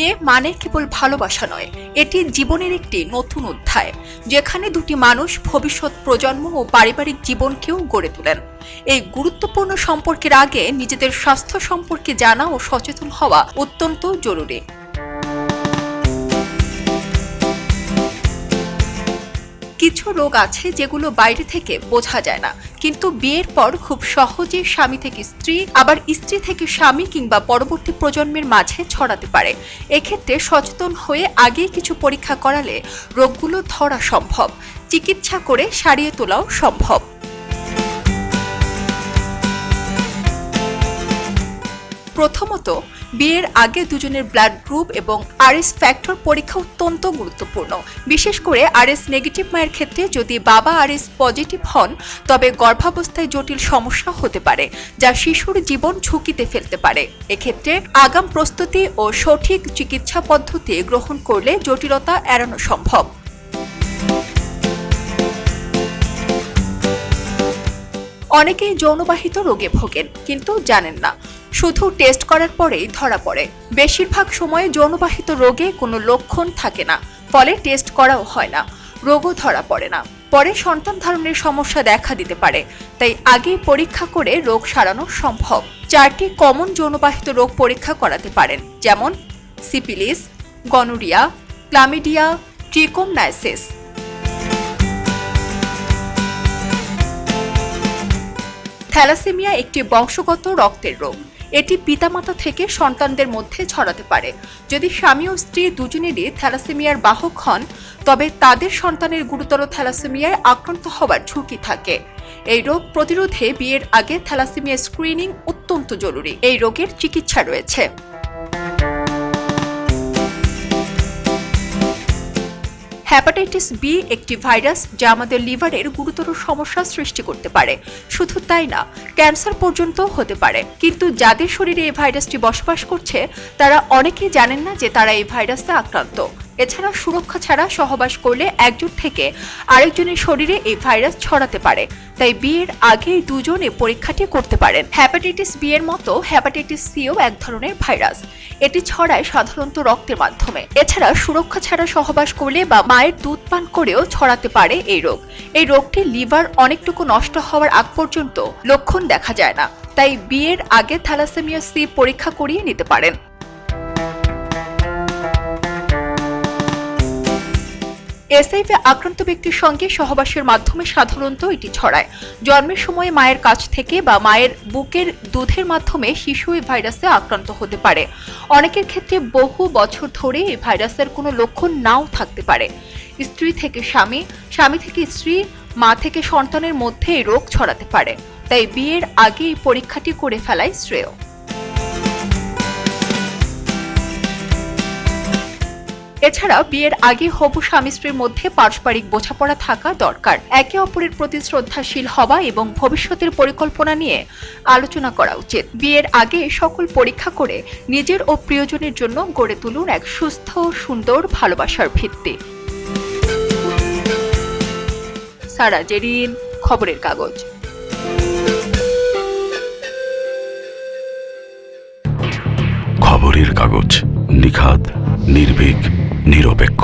বিয়ে মানে কেবল ভালোবাসা নয়, এটি জীবনের একটি নতুন অধ্যায়, যেখানে দুটি মানুষ ভবিষ্যৎ প্রজন্ম ও পারিবারিক জীবনকেও গড়ে তোলেন। এই গুরুত্বপূর্ণ সম্পর্কের আগে নিজেদের স্বাস্থ্য সম্পর্কে জানা ও সচেতন হওয়া অত্যন্ত জরুরি। কিছু রোগ আছে যেগুলো বাইরে থেকে বোঝা যায় না। কিন্তু বিয়ের পর খুব সহজে স্বামী থেকে স্ত্রী, আবার স্ত্রী থেকে স্বামী কিংবা পরবর্তী প্রজন্মের মাঝে ছড়াতে পারে। এক্ষেত্রে সচেতন হয়ে আগেই কিছু পরীক্ষা করালে রোগগুলো ধরা সম্ভব। চিকিৎসা করে সারিয়ে তোলাও সম্ভব। প্রথমত, বিয়ের আগে দুজনের ব্লাড গ্রুপ এবং আরএস ফ্যাক্টর পরীক্ষা অত্যন্ত গুরুত্বপূর্ণ। বিশেষ করে আরএস নেগেটিভ মায়ের ক্ষেত্রে যদি বাবা আরএস পজিটিভ হন, তবে গর্ভাবস্থায় জটিল সমস্যা হতে পারে, যা শিশুর জীবন ঝুঁকিতে ফেলতে পারে। এক্ষেত্রে আগাম প্রস্তুতি ও সঠিক চিকিৎসা পদ্ধতি গ্রহণ করলে জটিলতা এড়ানো সম্ভব। অনেকেই যৌনবাহিত রোগে ভোগেন, কিন্তু জানেন না। শুধু টেস্ট করার পরেই ধরা পড়ে। বেশিরভাগ সময়ে যৌনবাহিত রোগে কোনো লক্ষণ থাকে না, ফলে টেস্ট করাও হয় না, রোগও ধরা পড়ে না। পরে সন্তান ধারণের সমস্যা দেখা দিতে পারে, তাই আগেই পরীক্ষা করে রোগ সারানো সম্ভব। চারটি কমন যৌনবাহিত রোগ পরীক্ষা করাতে পারেন, যেমন syphilis gonorrhoea, chlamydia trichomoniasis thalassaemia একটি বংশগত রক্তের রোগ। এটি পিতামাতা থেকে সন্তানদের মধ্যে ছড়াতে পারে। যদি স্বামী ও স্ত্রী দুজনেরই থ্যালাসেমিয়ার বাহক হন, তবে তাদের সন্তানের গুরুতর থ্যালাসেমিয়ায় আক্রান্ত হওয়ার ঝুঁকি থাকে। এই রোগ প্রতিরোধে বিয়ের আগে থ্যালাসেমিয়া স্ক্রিনিং অত্যন্ত জরুরি। এই রোগের চিকিৎসা রয়েছে। হ্যাপাটাইটিস বি একটি ভাইরাস যা আমাদের লিভারের গুরুতর সমস্যা সৃষ্টি করতে পারে। শুধু তাই না, ক্যান্সার পর্যন্ত হতে পারে। কিন্তু যাদের শরীরে এই ভাইরাসটি বসবাস করছে, তারা অনেকেই জানেন না যে তারা এই ভাইরাসে আক্রান্ত। এছাড়া সুরক্ষা ছাড়া সহবাস করলে একজন থেকে আরেকজনের শরীরে এই ভাইরাস ছড়াতে পারে। তাই বিয়ের আগেই দুজনে পরীক্ষাটি করতে পারেন। হ্যাপাটাইটিস বি এর মতো হ্যাপাটাইটিস সিও এক ধরনের ভাইরাস। এটি ছড়ায় সাধারণত রক্তের মাধ্যমে। এছাড়া সুরক্ষা ছাড়া সহবাস করলে বা মায়ের দুধ পান করেও ছড়াতে পারে এই রোগ। এই রোগটি লিভার অনেকটুকু নষ্ট হওয়ার আগ পর্যন্ত লক্ষণ দেখা যায় না। তাই বিয়ের আগে থ্যালাসেমিয়া সি পরীক্ষা করিয়ে নিতে পারেন। এসআইভি আক্রান্ত ব্যক্তির সঙ্গে সহবাসের মাধ্যমে সাধারণত এটি ছড়ায়। জন্মের সময় মায়ের কাছ থেকে বা মায়ের বুকের দুধের মাধ্যমে শিশু এই ভাইরাসে আক্রান্ত হতে পারে। অনেকের ক্ষেত্রে বহু বছর ধরে এই ভাইরাসের কোনো লক্ষণ নাও থাকতে পারে। স্ত্রী থেকে স্বামী স্বামী থেকে স্ত্রী, মা থেকে সন্তানের মধ্যে এই রোগ ছড়াতে পারে। তাই বিয়ের আগে এই পরীক্ষাটি করে ফেলাই শ্রেয়। এছাড়া বিয়ের আগে হবু স্বামী স্ত্রীর মধ্যে পারস্পরিক বোঝাপড়া থাকা দরকার। একে অপরের প্রতি শ্রদ্ধাশীল হওয়া এবং ভবিষ্যতের পরিকল্পনা নিয়ে আলোচনা করা উচিত। বিয়ের আগে সকল পরীক্ষা করে নিজের ও প্রিয়জনের জন্য গড়ে তুলুন এক সুস্থ, সুন্দর ভালোবাসার ভিত্তি। সারা জেরিন খবরের কাগজ। খবরের কাগজ নিখাত নির্ভীক। নিরপেক্ষ।